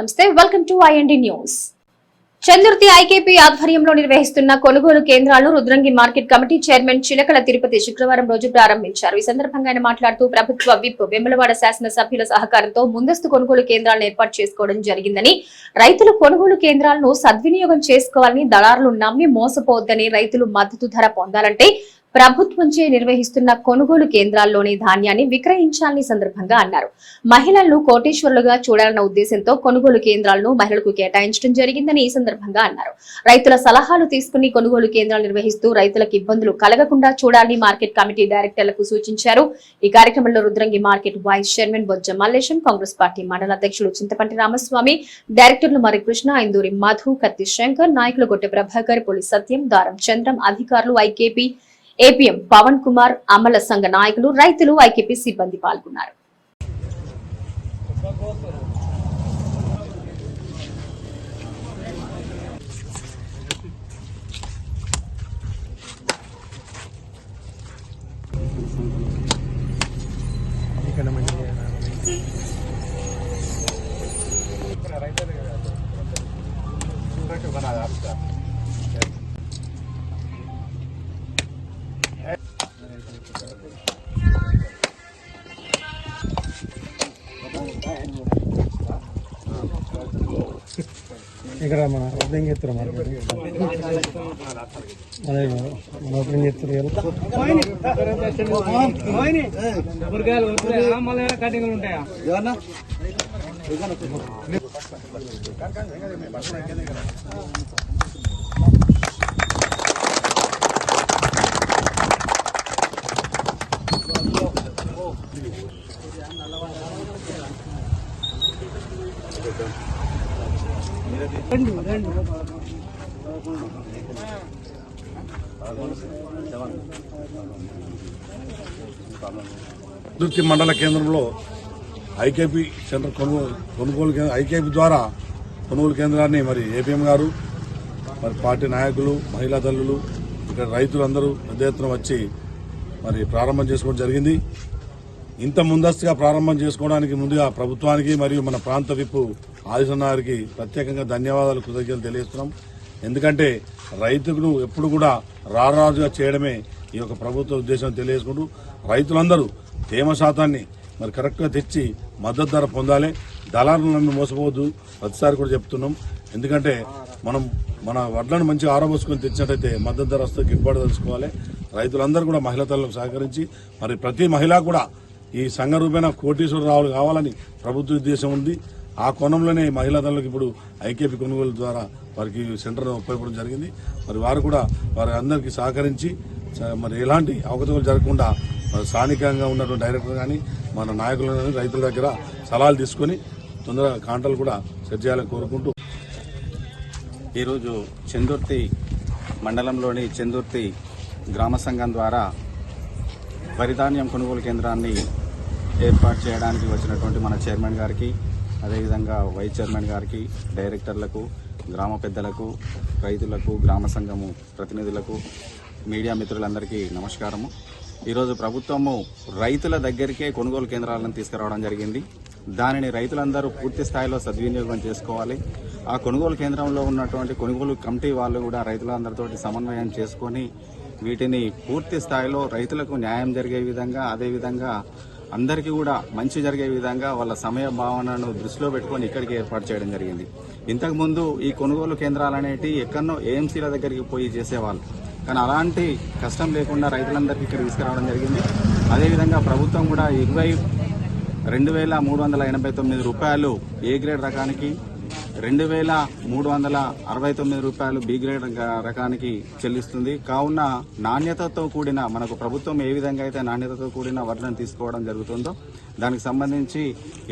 నమస్తే welcome to IND news. Chandurthi IKP ఆధ్వర్యంలో నిర్వహిస్తున్న కొనుగోలు కేంద్రాలను Rudrangi market committee chairman Chilakala Tirupati శుక్రవారం రోజు ప్రారంభించారు. ఈ సందర్భంగా ఆయన మాట్లాడుతూ ప్రభుత్వ విప్ వెమ్మలవాడ శాసనసభ్యుల సహకారంతో ముందస్తు కొనుగోలు కేంద్రాలను ఏర్పాటు చేసుకోవడం జరిగిందని రైతులు కొనుగోలు కేంద్రాలను సద్వినియోగం చేసుకోవాలని దళారులు నమ్మి మోసపోవద్దని రైతులు మద్దతు ధర పొందాలంటే ప్రభుత్వంచే నిర్వహిస్తున్న కొనుగోలు కేంద్రాల్లోని ధాన్యాన్ని విక్రయించాలని సందర్భంగా అన్నారు. మహిళలను కోటేశ్వరులుగా చూడాలన్న ఉద్దేశంతో కొనుగోలు కేంద్రాలను మహిళలకు కేటాయించడం జరిగిందని ఈ సందర్భంగా అన్నారు. రైతుల సలహాలు తీసుకుని కొనుగోలు కేంద్రాలు నిర్వహిస్తూ రైతులకు ఇబ్బందులు కలగకుండా చూడాలని మార్కెట్ కమిటీ డైరెక్టర్లకు సూచించారు. ఈ కార్యక్రమంలో Rudrangi market vice chairman Bojja Mallesham Congress party మండల అధ్యక్షులు చింతపంటి రామస్వామి డైరెక్టర్లు మరి కృష్ణ ఇందూరి మధు కత్తి శంకర్ నాయకులు గొట్టె ప్రభాకర్ పులి సత్యం దారం చంద్రం అధికారులు ఐకేపీ ఏపీఎం పవన్ కుమార్ అమల సంఘ నాయకులు రైతులు ఐకేపీ సిబ్బంది పాల్గొన్నారు. ఇక్కడ మన ఓపెనింగ్ చేస్తారు మన అదే మన ఓపెనింగ్ చేస్తారు కదా. కూరగాయలు దుర్తి మండల కేంద్రంలో ఐకేపీ సెంటర్ కొనుగోలు కొనుగోలు కేంద్రం ఐకేపీ ద్వారా కొనుగోలు కేంద్రాన్ని మరి ఏపీఎం గారు మరి పార్టీ నాయకులు మహిళా తల్లులు ఇక్కడ రైతులందరూ పెద్ద ఎత్తున వచ్చి మరి ప్రారంభం చేసుకోవడం జరిగింది. ఇంత ముందస్తుగా ప్రారంభం చేసుకోవడానికి ముందుగా ప్రభుత్వానికి మరియు మన ప్రాంత విప్పు ఆదిశన్న గారికి ప్రత్యేకంగా ధన్యవాదాలు కృతజ్ఞతలు తెలియజేస్తున్నాం. ఎందుకంటే రైతులు ఎప్పుడు కూడా రారాజుగా చేయడమే ఈ యొక్క ప్రభుత్వ ఉద్దేశం తెలియజేసుకుంటూ రైతులందరూ తేమ శాతాన్ని మరి కరెక్ట్గా తెచ్చి మద్దతు ధర పొందాలి. దళారులను నమ్మి మోసపోవద్దు. ప్రతిసారి కూడా చెప్తున్నాం. ఎందుకంటే మనం మన వడ్లను మంచిగా ఆరబోసుకొని తెచ్చినట్టయితే మద్దతు ధర వస్తే గిట్టుబాటు తెలుసుకోవాలి రైతులందరూ కూడా మహిళా తల్లకు సహకరించి మరి ప్రతి మహిళ కూడా ఈ సంఘ రూపేణ కోటీశ్వర రావులు కావాలని ప్రభుత్వ ఉద్దేశం ఉంది. ఆ కోణంలోనే మహిళా దళాలకు ఇప్పుడు ఐకేపీ కొనుగోలు ద్వారా వారికి సెంటర్ ఉపయోగపడడం జరిగింది. మరి వారు కూడా వారి అందరికీ సహకరించి మరి ఎలాంటి అవకతవకలు జరగకుండా స్థానికంగా ఉన్నటువంటి డైరెక్టర్ కానీ మన నాయకులు కానీ రైతుల దగ్గర సలహాలు తీసుకొని తొందరగా కాంటలు కూడా సెట్ చేయాలని కోరుకుంటూ. ఈరోజు చందుర్తి మండలంలోని చందుర్తి గ్రామ సంఘం ద్వారా వరిధాన్యం కొనుగోలు కేంద్రాన్ని ఏర్పాటు చేయడానికి వచ్చినటువంటి మన చైర్మన్ గారికి అదేవిధంగా వైస్ చైర్మన్ గారికి డైరెక్టర్లకు గ్రామ పెద్దలకు రైతులకు గ్రామ సంఘము ప్రతినిధులకు మీడియా మిత్రులందరికీ నమస్కారము. ఈరోజు ప్రభుత్వము రైతుల దగ్గరికే కొనుగోలు కేంద్రాలను తీసుకురావడం జరిగింది. దానిని రైతులందరూ పూర్తి స్థాయిలో సద్వినియోగం చేసుకోవాలి. ఆ కొనుగోలు కేంద్రంలో ఉన్నటువంటి కొనుగోలు కమిటీ వాళ్ళు కూడా రైతులందరితోటి సమన్వయం చేసుకొని వీటిని పూర్తి స్థాయిలో రైతులకు న్యాయం జరిగే విధంగా అదేవిధంగా అందరికీ కూడా మంచి జరిగే విధంగా వాళ్ళ సమయ భావనను దృష్టిలో పెట్టుకొని ఇక్కడికి ఏర్పాటు చేయడం జరిగింది. ఇంతకుముందు ఈ కొనుగోలు కేంద్రాలు అనేటివి ఎక్కడనో ఏఎంసీల దగ్గరికి పోయి చేసేవాళ్ళు. కానీ అలాంటి కష్టం లేకుండా రైతులందరికీ ఇక్కడ తీసుకురావడం జరిగింది. అదేవిధంగా ప్రభుత్వం కూడా ఇరవై రెండు వేల మూడు వందల ఎనభై తొమ్మిది రూపాయలు ఏ గ్రేడ్ రకానికి రెండు వేల మూడు వందల అరవై తొమ్మిది రూపాయలు బి గ్రేడ్ రకానికి చెల్లిస్తుంది. కావున నాణ్యతతో కూడిన మనకు ప్రభుత్వం ఏ విధంగా అయితే నాణ్యతతో కూడిన వడ్లను తీసుకోవడం జరుగుతుందో దానికి సంబంధించి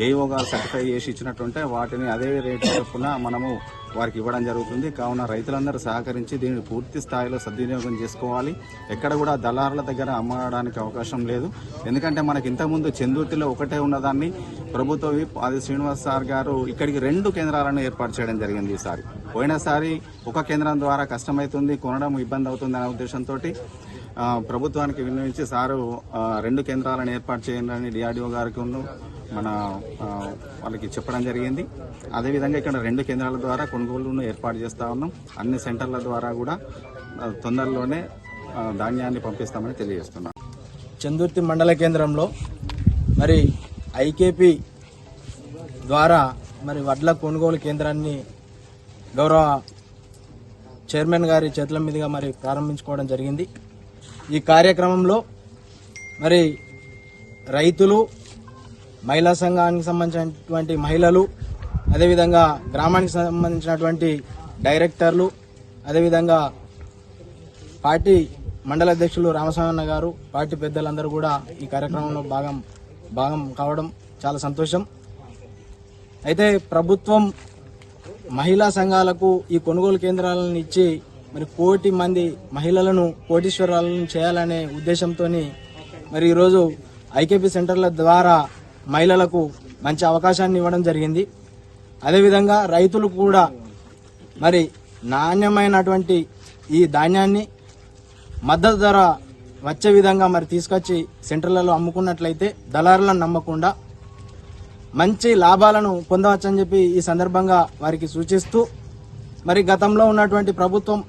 ఏఓ గారు సర్టిఫై చేసి ఇచ్చినట్టుంటే వాటిని అదే రేటు చొప్పున మనము వారికి ఇవ్వడం జరుగుతుంది. కావున రైతులందరూ సహకరించి దీనిని పూర్తి స్థాయిలో సద్వినియోగం చేసుకోవాలి. ఎక్కడ కూడా దళారుల దగ్గర అమ్మడానికి అవకాశం లేదు. ఎందుకంటే మనకి ఇంతకుముందు చెందుర్తిలో ఒకటే ఉన్నదాన్ని ప్రభుత్వ విప్ ఆది శ్రీనివాస్ సార్ గారు ఇక్కడికి రెండు కేంద్రాలను ఏర్పాటు చేయడం జరిగింది ఈసారి. పోయినసారి ఒక కేంద్రం ద్వారా కష్టమవుతుంది కొనడం ఇబ్బంది అవుతుంది అనే ఉద్దేశంతో ప్రభుత్వానికి విన్నవించి సారు రెండు కేంద్రాలను ఏర్పాటు చేయాలని డిఆర్డిఓ గారికి ఉన్ను మన వాళ్ళకి చెప్పడం జరిగింది. అదేవిధంగా ఇక్కడ రెండు కేంద్రాల ద్వారా కొనుగోలును ఏర్పాటు చేస్తా ఉన్నాం. అన్ని సెంటర్ల ద్వారా కూడా తొందరలోనే ధాన్యాన్ని పంపిస్తామని తెలియజేస్తున్నాం. చందుర్తి మండల కేంద్రంలో మరి ఐకేపీ ద్వారా మరి వడ్ల కొనుగోలు కేంద్రాన్ని గౌరవ చైర్మన్ గారి చేతుల మీదుగా మరి ప్రారంభించుకోవడం జరిగింది. ఈ కార్యక్రమంలో మరి రైతులు మహిళా సంఘానికి సంబంధించినటువంటి మహిళలు అదేవిధంగా గ్రామానికి సంబంధించినటువంటి డైరెక్టర్లు అదేవిధంగా పార్టీ మండల అధ్యక్షులు రామస్వామన్న గారు పార్టీ పెద్దలందరూ కూడా ఈ కార్యక్రమంలో భాగం భాగం కావడం చాలా సంతోషం. అయితే ప్రభుత్వం మహిళా సంఘాలకు ఈ కొనుగోలు కేంద్రాలను ఇచ్చి మరి కోటి మంది మహిళలను కోటీశ్వరాలను చేయాలనే ఉద్దేశంతో మరి ఈరోజు ఐకేపీ సెంటర్ల ద్వారా మహిళలకు మంచి అవకాశాన్ని ఇవ్వడం జరిగింది. అదేవిధంగా రైతులు కూడా మరి నాణ్యమైనటువంటి ఈ ధాన్యాన్ని మద్దతు ధర వచ్చే విధంగా మరి తీసుకొచ్చి సెంటర్లలో అమ్ముకున్నట్లయితే దళారులను నమ్మకుండా మంచి లాభాలను పొందవచ్చని చెప్పి ఈ సందర్భంగా వారికి సూచిస్తూ మరి గతంలో ఉన్నటువంటి ప్రభుత్వం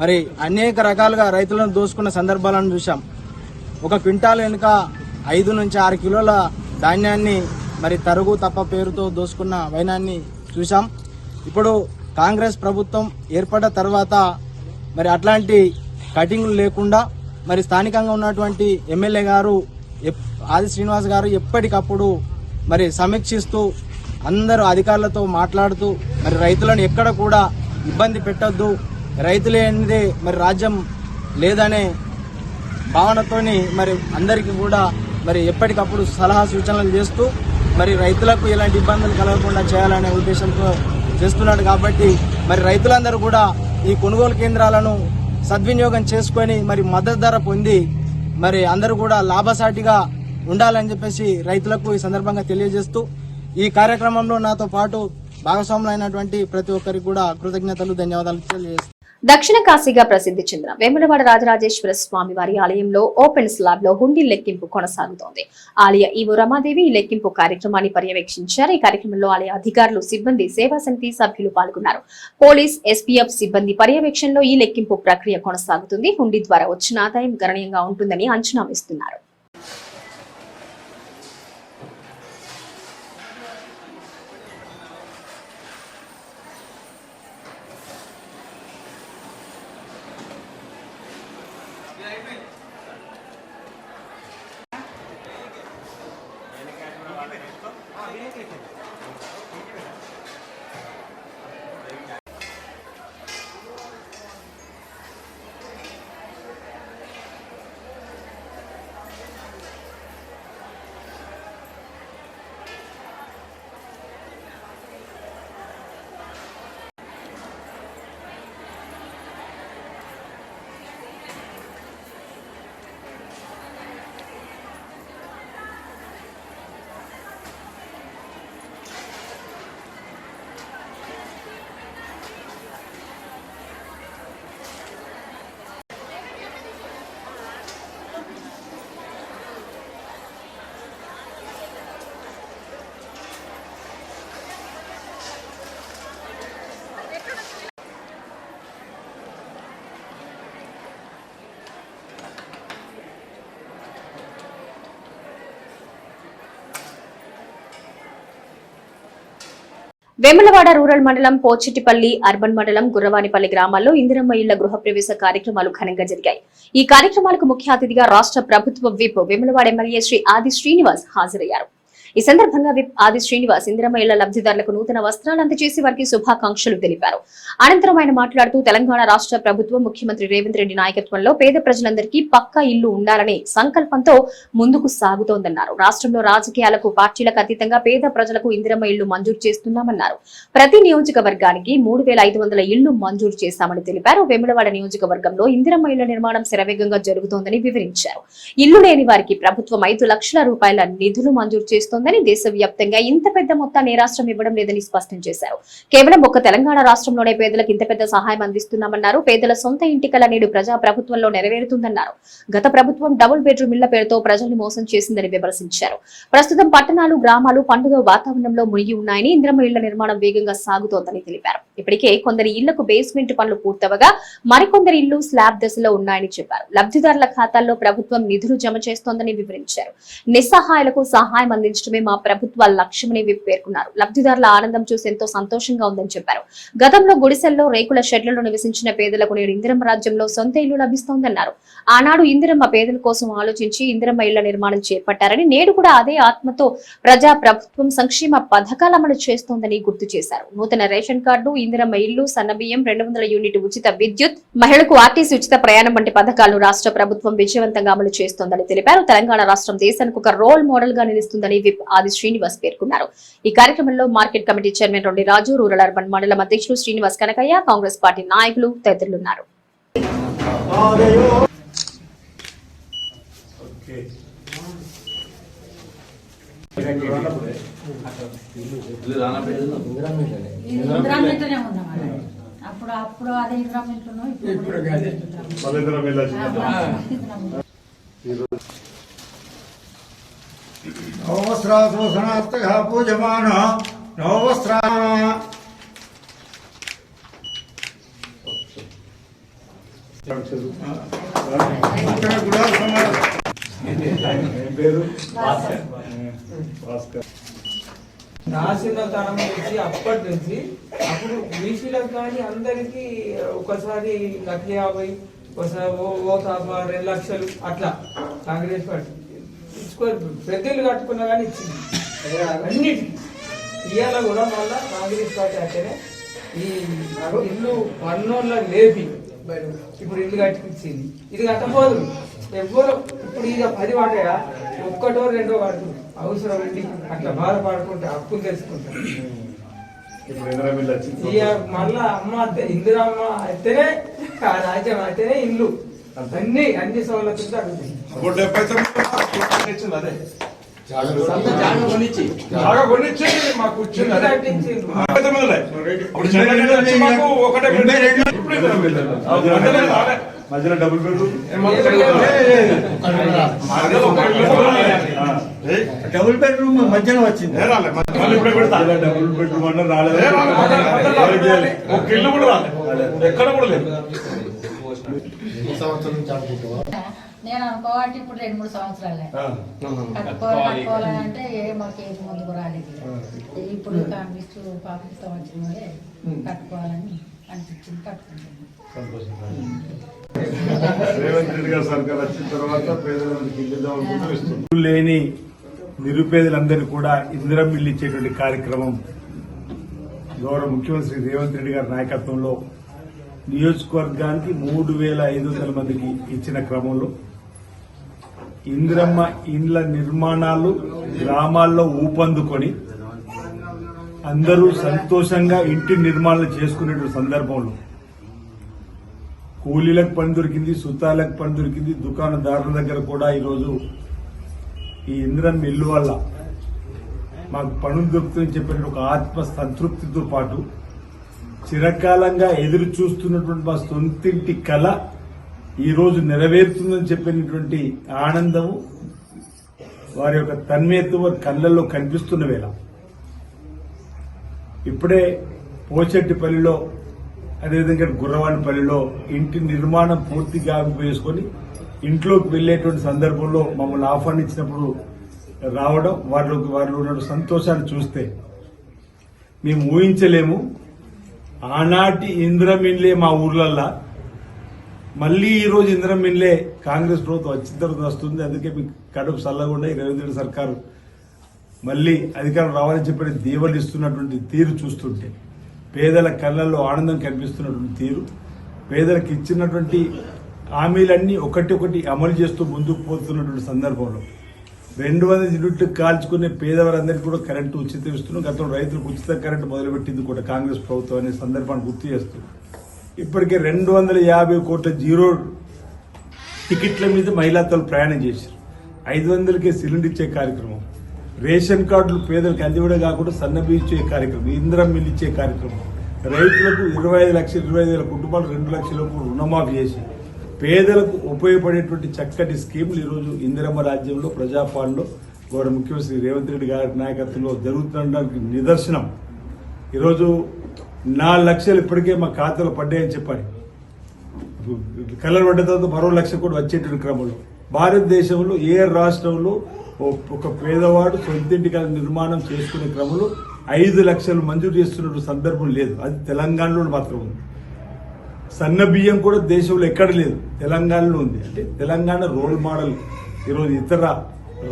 మరి అనేక రకాలుగా రైతులను దోసుకున్న సందర్భాలను చూశాం. ఒక క్వింటాల్ వెనుక ఐదు నుంచి ఆరు కిలోల ధాన్యాన్ని మరి తరుగు తప్ప పేరుతో దోసుకున్న వైనాన్ని చూశాం. ఇప్పుడు కాంగ్రెస్ ప్రభుత్వం ఏర్పడ్డ తర్వాత మరి అట్లాంటి కటింగ్లు లేకుండా మరి స్థానికంగా ఉన్నటువంటి ఎమ్మెల్యే గారు ఎప్- ఆది శ్రీనివాస్ గారు ఎప్పటికప్పుడు మరి సమీక్షిస్తూ అందరూ అధికారులతో మాట్లాడుతూ మరి రైతులను ఎక్కడ కూడా ఇబ్బంది పెట్టద్దు. రైతులేనిదే మరి రాజ్యం లేదనే భావనతోని మరి అందరికీ కూడా మరి ఎప్పటికప్పుడు సలహా సూచనలు చేస్తూ మరి రైతులకు ఎలాంటి ఇబ్బందులు కలగకుండా చేయాలనే ఉద్దేశంతో చేస్తున్నాడు కాబట్టి మరి రైతులందరూ కూడా ఈ కొనుగోలు కేంద్రాలను సద్వినియోగం చేసుకొని మరి మద్దతు ధర పొంది మరి అందరూ కూడా లాభసాటిగా ఉండాలని చెప్పేసి రైతులకు ఈ సందర్భంగా తెలియజేస్తూ ఈ కార్యక్రమంలో నాతో పాటు భాగస్వాములు అయినటువంటి ప్రతి ఒక్కరికి కూడా కృతజ్ఞతలు ధన్యవాదాలు తెలియజేస్తాను దక్షిణ కాశీగా ప్రసిద్ధి చెందిన వేములవాడ రాజరాజేశ్వర స్వామి వారి ఆలయంలో ఓపెన్ స్లాబ్లో హుండీ లెక్కింపు కొనసాగుతోంది. ఆలయ ఈవో రమాదేవి ఈ లెక్కింపు కార్యక్రమాన్ని పర్యవేక్షించారు. ఈ కార్యక్రమంలో ఆలయ అధికారులు సిబ్బంది సేవా సమితి సభ్యులు పాల్గొన్నారు. పోలీస్ ఎస్పీఎఫ్ సిబ్బంది పర్యవేక్షణలో ఈ లెక్కింపు ప్రక్రియ కొనసాగుతుంది. హుండీ ద్వారా వచ్చిన ఆదాయం గణనీయంగా ఉంటుందని అంచనా వేస్తున్నారు. వేములవాడ రూరల్ మండలం పోచిటిపల్లి అర్బన్ మండలం గుర్రవానిపల్లి గ్రామాల్లో ఇందిరమ్మ ఇళ్ళ గృహప్రవేశ కార్యక్రమాలు ఘనంగా జరిగాయి. ఈ కార్యక్రమాలకు ముఖ్య అతిథిగా రాష్ట్ర ప్రభుత్వ విప్ వేములవాడ ఎమ్మెల్యే శ్రీ ఆది శ్రీనివాస్ హాజరయ్యారు. ఈ సందర్భంగా విప్ ఆది శ్రీనివాస్ ఇందిరమ్మ ఇళ్ళ లబ్ధిదారులకు నూతన వస్త్రాలు అందజేసి వారికి శుభాకాంక్షలు తెలిపారు. అనంతరం ఆయన మాట్లాడుతూ తెలంగాణ రాష్ట్ర ప్రభుత్వం ముఖ్యమంత్రి రేవంత్ రెడ్డి నాయకత్వంలో పేద ప్రజలందరికీ పక్కా ఇల్లు ఉండాలనే సంకల్పంతో ముందుకు సాగుతోందన్నారు. రాష్ట్రంలో రాజకీయాలకు పార్టీలకు అతీతంగా పేద ప్రజలకు ఇందిరమ్మ ఇళ్ళు మంజూరు చేస్తున్నామన్నారు. ప్రతి నియోజకవర్గానికి మూడు వేల ఐదు వందల ఇళ్ళు మంజూరు చేశామని తెలిపారు. వేములవాడ నియోజకవర్గంలో ఇందిరమ్మ ఇళ్ళ నిర్మాణం శరవేగంగా జరుగుతోందని వివరించారు. ఇల్లు లేని వారికి ప్రభుత్వం ఐదు లక్షల రూపాయల నిధులు మంజూరు చేస్తోంది. చేస్తోందని దేశవ్యాప్తంగా ఇంత పెద్ద మొత్తాన్ని రాష్ట్రం ఇవ్వడం లేదని స్పష్టం చేశారు. కేవలం ఒక్క తెలంగాణ రాష్ట్రంలోనే పేదలకు ఇంత పెద్ద సహాయం అందిస్తున్నామన్నారు. పేదల సొంత ఇంటికల నేడు ప్రజా ప్రభుత్వంలో నెరవేరుతుందన్నారు. గత ప్రభుత్వం డబుల్ బెడ్రూమ్ ఇళ్ళ పేరుతో ప్రజల్ని మోసం చేసిందని విమర్శించారు. ప్రస్తుతం పట్టణాలు గ్రామాలు పండుగ వాతావరణంలో మునిగి ఉన్నాయని ఇంద్రమ్మ ఇళ్ళ నిర్మాణం వేగంగా సాగుతోందని తెలిపారు. ఇప్పటికే కొందరి ఇళ్ళకు బేస్మెంట్ పనులు పూర్తవగా మరికొందరి ఇళ్ళు స్లాబ్ దశలో ఉన్నాయని చెప్పారు. లబ్ధిదారుల ఖాతాల్లో ప్రభుత్వం నిధులు జమ చేస్తోందని వివరించారు. నిస్సహాయాలకు సహాయం అందించడమే మా ప్రభుత్వ లక్ష్యమని పేర్కొన్నారు. లబ్ధిదారుల ఆనందం చూసి ఎంతో సంతోషంగా ఉందని చెప్పారు. గతంలో గుడిసెల్లో రేకుల షెడ్లలో నివసించిన పేదలకు నేడు ఇందిరమ్మ రాజ్యంలో సొంత ఇల్లు లభిస్తోందన్నారు. ఆనాడు ఇందిరమ్మ పేదల కోసం ఆలోచించి ఇందిరమ్మ ఇళ్ళ నిర్మాణం చేపట్టారని నేడు కూడా అదే ఆత్మతో ప్రజా ప్రభుత్వం సంక్షేమ పథకాలు అమలు చేస్తోందని గుర్తు చేశారు. నూతన రేషన్ కార్డు ఇందిరమ్మ ఇల్లు సన్నబియ్యం రెండు వందల యూనిట్ ఉచిత విద్యుత్ మహిళలకు ఆర్టీసీ ఉచిత ప్రయాణం వంటి పథకాలను రాష్ట్ర ప్రభుత్వం విజయవంతంగా అమలు చేస్తోందని తెలిపారు. తెలంగాణ రాష్ట్రం దేశానికి ఒక రోల్ మోడల్గా నిలుస్తుందని విప్ ఆది శ్రీనివాస్ పేర్కొన్నారు. ఈ కార్యక్రమంలో market committee chairman Rondi Raju rural urban మండలం అధ్యక్షులు శ్రీనివాస్ కనకయ్య కాంగ్రెస్ పార్టీ నాయకులు తదితరులున్నారు. ఇంద్రామింటనే ఉన్నాం అలా. అప్పుడు అప్పుడు అదే ఇంద్రామింటున్నాం ఇప్పుడు కూడా ఇంద్రామింటున్నాం. నవవస్త్రాసోసనాత్తగ పూజమాన నవవస్త్రా ఇక్కడ కూడా సమానం. రాసిన తరం నుంచి అప్పటి నుంచి అప్పుడు బీసీలకు కానీ అందరికి ఒకసారి లక్ష యాభై ఒకసారి ఓ ఓ తాప రెండు లక్షలు అట్లా కాంగ్రెస్ పార్టీ ఇచ్చుకోరు పెద్దలు కట్టుకున్నా కానీ ఇచ్చింది. అన్నిటి ఇవాళ కూడా మళ్ళా కాంగ్రెస్ పార్టీ అంటేనే ఈ ఇల్లు పన్నోళ్ళ లేపి ఇప్పుడు ఇల్లు కట్టించింది. ఇది కట్టపోదు ఎవ్వరు ఇప్పుడు ఇక పది పడ్డాయా ఒక్కటో రెండో పడుతుంది అవసరం అండి అట్లా బాధపడుకుంటే అప్పులు తెచ్చుకుంటారు. ఇక మళ్ళా అమ్మ అత్తే- ఇందిరమ్మ అయితేనే ఆ రాజ్యం అయితేనే ఇల్లు. అన్ని అన్ని ఇచ్చింది అదే. ఒకటే మధ్యలో డబుల్ బెడ్రూమ్ డబుల్ బెడ్రూమ్ మధ్యలో వచ్చింది. డబుల్ బెడ్రూమ్ అంటే రాలేదు. ఎక్కడ కూడా లేదు. నేను అనుకోవాలంటే ఇప్పుడు రెండు మూడు సంవత్సరాలే. కట్టుకోవాలి కట్టుకోవాలని అంటే ఏ మాకు ఏది ముందుకు రాలేదు. ఇప్పుడు కాంగ్రెస్ ప్రభుత్వం వచ్చిన వల్లే కట్టుకోవాలని అనిపించింది కట్టుకుంటాను రేవంత్ రెడ్డి గారు సర్కార్ వచ్చిన తర్వాత పేదలందరికీ ఇల్లు లేని నిరుపేదలందరికీ కూడా ఇందిరం ఇల్లు ఇచ్చేటువంటి కార్యక్రమం గౌరవ ముఖ్యమంత్రి రేవంత్ రెడ్డి గారి నాయకత్వంలో నియోజకవర్గానికి మూడు వేల ఐదు వందల మందికి ఇచ్చిన క్రమంలో ఇందిరమ్మ ఇండ్ల నిర్మాణాలు గ్రామాల్లో ఊపందుకొని అందరూ సంతోషంగా ఇంటి నిర్మాణాలు చేసుకునేటువంటి సందర్భంలో కూలీలకు పని దొరికింది సుతాలకు పని దొరికింది దుకాణదారుల దగ్గర కూడా ఈరోజు ఈ ఇంద్రం ఇల్లు వల్ల మాకు పనులు దొరుకుతుందని చెప్పిన ఒక ఆత్మ సంతృప్తితో పాటు చిరకాలంగా ఎదురు చూస్తున్నటువంటి మా సొంతింటి కళ ఈరోజు నెరవేరుతుందని చెప్పినటువంటి ఆనందము వారి యొక్క తన్మయత్వం వారి కళ్ళల్లో కనిపిస్తున్న వేళ. ఇప్పుడే పోచెట్టిపల్లిలో అదేవిధంగా గుర్రవాణిపల్లిలో ఇంటి నిర్మాణం పూర్తిగా వేసుకొని ఇంట్లోకి వెళ్ళేటువంటి సందర్భంలో మమ్మల్ని ఆహ్వానించినప్పుడు రావడం వారిలోకి వారిలో ఉన్న సంతోషాన్ని చూస్తే మేము ఊహించలేము. ఆనాటి ఇంద్రమిన్లే మా ఊర్లల్లా. మళ్ళీ ఈరోజు ఇంద్రమిన్లే కాంగ్రెస్ ప్రభుత్వం వచ్చిన తర్వాత వస్తుంది. అందుకే మీకు కడుపు చల్లకుండా ఈ రేవంత్ రెడ్డి సర్కారు మళ్ళీ అధికారం రావాలని చెప్పి దీవెనలు ఇస్తున్నటువంటి తీరు చూస్తుంటే. పేదల కళ్ళల్లో ఆనందం కనిపిస్తున్నటువంటి తీరు. పేదలకు ఇచ్చినటువంటి హామీలన్నీ ఒకటి ఒకటి అమలు చేస్తూ ముందుకు పోతున్నటువంటి సందర్భంలో రెండు వందల యూనిట్లు కాల్చుకునే పేదవారందరికీ కూడా కరెంటు ఉచిత ఇస్తున్నాం. గతంలో రైతులకు ఉచిత కరెంటు మొదలుపెట్టింది కూడా కాంగ్రెస్ ప్రభుత్వం అనే సందర్భాన్ని గుర్తు చేస్తూ. ఇప్పటికే రెండు వందల యాభై కోట్ల జీరో టికెట్ల మీద మహిళాతలు ప్రయాణం చేశారు. ఐదు వందలకే సిలిండర్ ఇచ్చే కార్యక్రమం. రేషన్ కార్డులు పేదలకు అందివడే కాకుండా సన్నబిచ్చే కార్యక్రమం ఇంద్రం మిల్లిచ్చే కార్యక్రమం. రైతులకు ఇరవై ఐదు లక్షలు ఇరవై ఐదు వేల కుటుంబాలు రెండు లక్షలకు రుణమాఫీ చేసి పేదలకు ఉపయోగపడేటువంటి చక్కటి స్కీములు ఈరోజు ఇందిరమ్మ రాజ్యంలో ప్రజాపాలనలో గౌరవ ముఖ్యమంత్రి రేవంత్ రెడ్డి గారి నాయకత్వంలో జరుగుతుండడానికి నిదర్శనం. ఈరోజు నాలుగు లక్షలు ఇప్పటికే మా ఖాతాలో పడ్డాయని చెప్పాలి. కలర్ పడ్డ తర్వాత మరో లక్ష కూడా వచ్చేటువంటి క్రమంలో. భారతదేశంలో ఏ రాష్ట్రంలో ఒక పేదవాడు సొంతింటి కల నిర్మాణం చేసుకునే క్రమంలో ఐదు లక్షలు మంజూరు చేస్తున్న సందర్భం లేదు. అది తెలంగాణలో మాత్రం ఉంది. సన్న బియ్యం కూడా దేశంలో ఎక్కడ లేదు. తెలంగాణలో ఉంది. అంటే తెలంగాణ రోల్ మోడల్ ఈరోజు ఇతర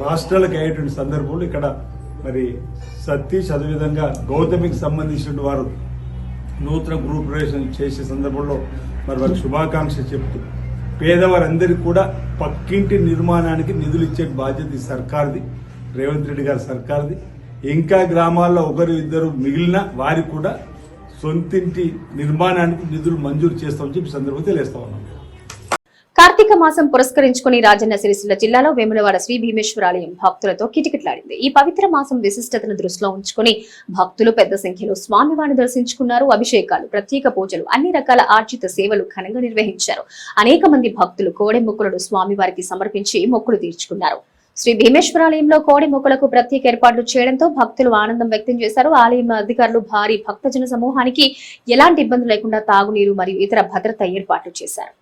రాష్ట్రాలకు అయ్యేటువంటి సందర్భంలో ఇక్కడ మరి సతీష్ అదేవిధంగా గౌతమికి సంబంధించిన వారు నూతన గ్రూప్ ప్రవేశం చేసే సందర్భంలో మరి వారికి శుభాకాంక్షలు చెప్తూ పేదవారందరికీ కూడా పక్కింటి నిర్మాణానికి నిధులు ఇచ్చే బాధ్యత ఈ సర్కార్ది రేవంత్ రెడ్డి గారి సర్కార్ది. ఇంకా గ్రామాల్లో ఒకరు ఇద్దరు మిగిలిన వారికి కూడా సొంతింటి నిర్మాణానికి నిధులు మంజూరు చేస్తామని చెప్పి సందర్భంగా తెలియస్తా ఉన్నాం. కార్తీక మాసం పురస్కరించుకుని రాజన్న సిరిసిల్ల జిల్లాలో వేములవాడ శ్రీ భీమేశ్వరాలయం భక్తులతో కిటకిటలాడింది. ఈ పవిత్ర మాసం విశిష్టతను దృష్టిలో ఉంచుకుని భక్తులు పెద్ద సంఖ్యలో స్వామివారిని దర్శించుకున్నారు. అభిషేకాలు ప్రత్యేక పూజలు అన్ని రకాల ఆర్జిత సేవలు ఘనంగా నిర్వహించారు. అనేక మంది భక్తులు కోడె మొక్కులను స్వామివారికి సమర్పించి మొక్కులు తీర్చుకున్నారు. శ్రీ భీమేశ్వరాలయంలో కోడి మొక్కలకు ప్రత్యేక ఏర్పాట్లు చేయడంతో భక్తులు ఆనందం వ్యక్తం చేశారు. ఆలయం అధికారులు భారీ భక్తజన సమూహానికి ఎలాంటి ఇబ్బందులు లేకుండా తాగునీరు మరియు ఇతర భద్రత ఏర్పాట్లు చేశారు.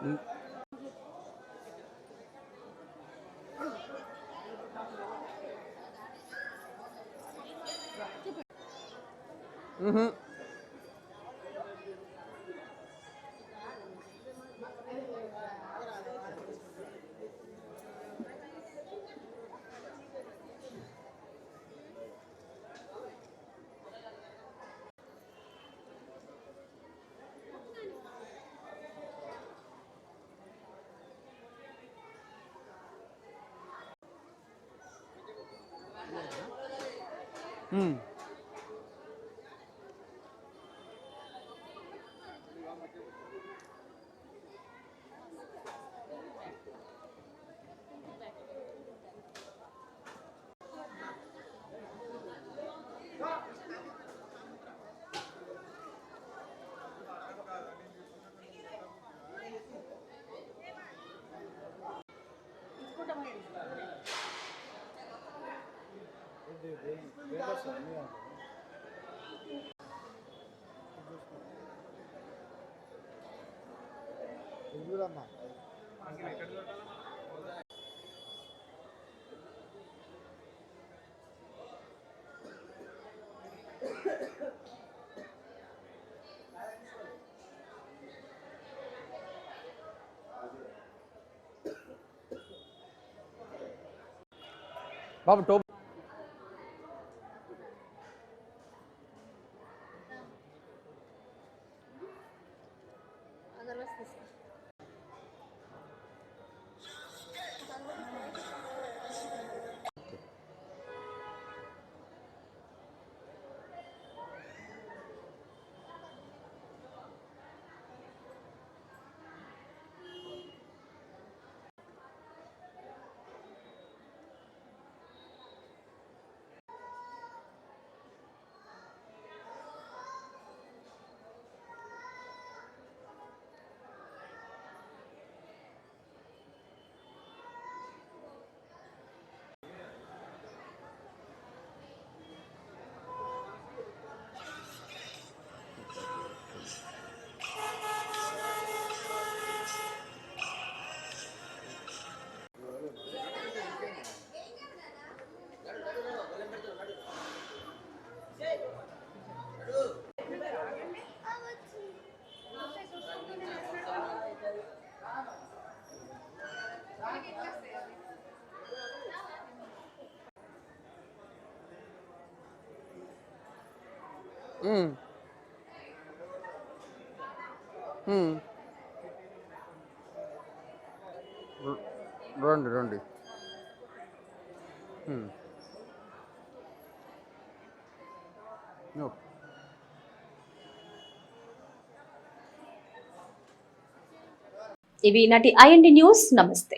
嗯。嗯哼。嗯。బాబు రండి రండి. ఉమ్. ఓకే ఇవి నటి ఐఎన్డి న్యూస్. నమస్తే.